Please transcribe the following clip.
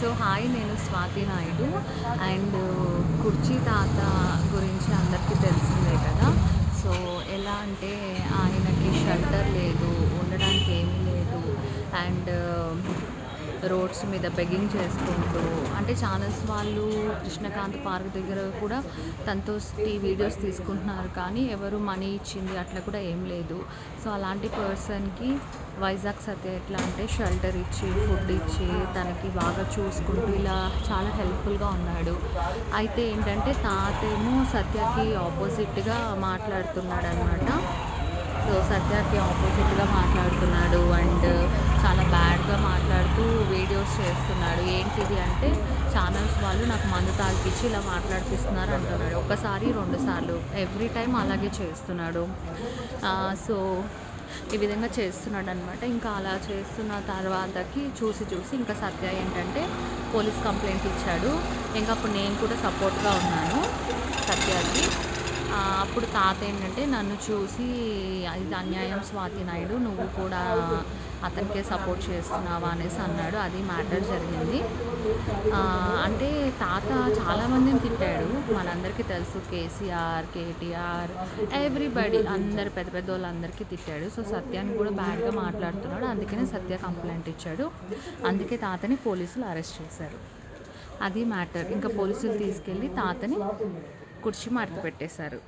So hi నేను Swathi Naidu. And కుర్చీ తాత గురించి అందరికీ తెలిసిందే కదా. సో ఎలా అంటే ఆయనకి షెల్టర్ లేదు ఉండడానికి ఏమీ లేదు. అండ్ రోడ్స్ మీద బెగ్గింగ్ చేసుకుంటూ అంటే ఛానల్స్ వాళ్ళు కృష్ణకాంత్ పార్క్ దగ్గర కూడా తనతో వీడియోస్ తీసుకుంటున్నారు. కానీ ఎవరు మనీ ఇచ్చింది అట్లా కూడా ఏం లేదు. సో అలాంటి పర్సన్కి వైజాగ్ సత్య ఎట్లా అంటే షెల్టర్ ఇచ్చి ఫుడ్ ఇచ్చి తనకి బాగా చూసుకుంటూ ఇలా చాలా హెల్ప్ఫుల్గా ఉన్నాడు. అయితే ఏంటంటే తాతేమో సత్యకి ఆపోజిట్గా మాట్లాడుతున్నాడు అనమాట సో సత్యకి ఆపోజిట్గా మాట్లాడుతున్నాడు. అండ్ చాలా వీడియోస్ చేస్తున్నాడు. ఏంటిది అంటే ఛానల్స్ వాళ్ళు నాకు మందు తాగిపించి ఇలా మాట్లాడిపిస్తున్నారు అంటున్నాడు. ఒకసారి రెండు సార్లు. ఎవ్రీ టైం అలాగే చేస్తున్నాడు. సో ఈ విధంగా చేస్తున్నాడు అనమాట ఇంకా అలా చేస్తున్న తర్వాతకి చూసి చూసి ఇంకా సత్య ఏంటంటే పోలీస్ కంప్లైంట్ ఇచ్చాడు. ఇంకా అప్పుడు నేను కూడా సపోర్ట్గా ఉన్నాను సత్యకి. అప్పుడు తాత ఏంటంటే నన్ను చూసి ఇది అన్యాయం స్వాతి నాయుడు నువ్వు కూడా అతనికే సపోర్ట్ చేస్తున్నావా? అనేసి అన్నాడు. అది మ్యాటర్ జరిగింది. అంటే తాత చాలామందిని తిట్టాడు. మనందరికీ తెలుసు కేసీఆర్ కేటీఆర్ ఎవ్రీబడి అందరు పెద్ద పెద్ద వాళ్ళందరికీ తిట్టాడు. సో సత్యాన్ని కూడా బ్యాడ్గా మాట్లాడుతున్నాడు. అందుకనే సత్య కంప్లైంట్ ఇచ్చాడు. అందుకే తాతని పోలీసులు అరెస్ట్ చేశారు. అది మ్యాటర్. ఇంకా పోలీసులు తీసుకెళ్ళి తాతని కుర్చీ మార్పు పెట్టేశారు.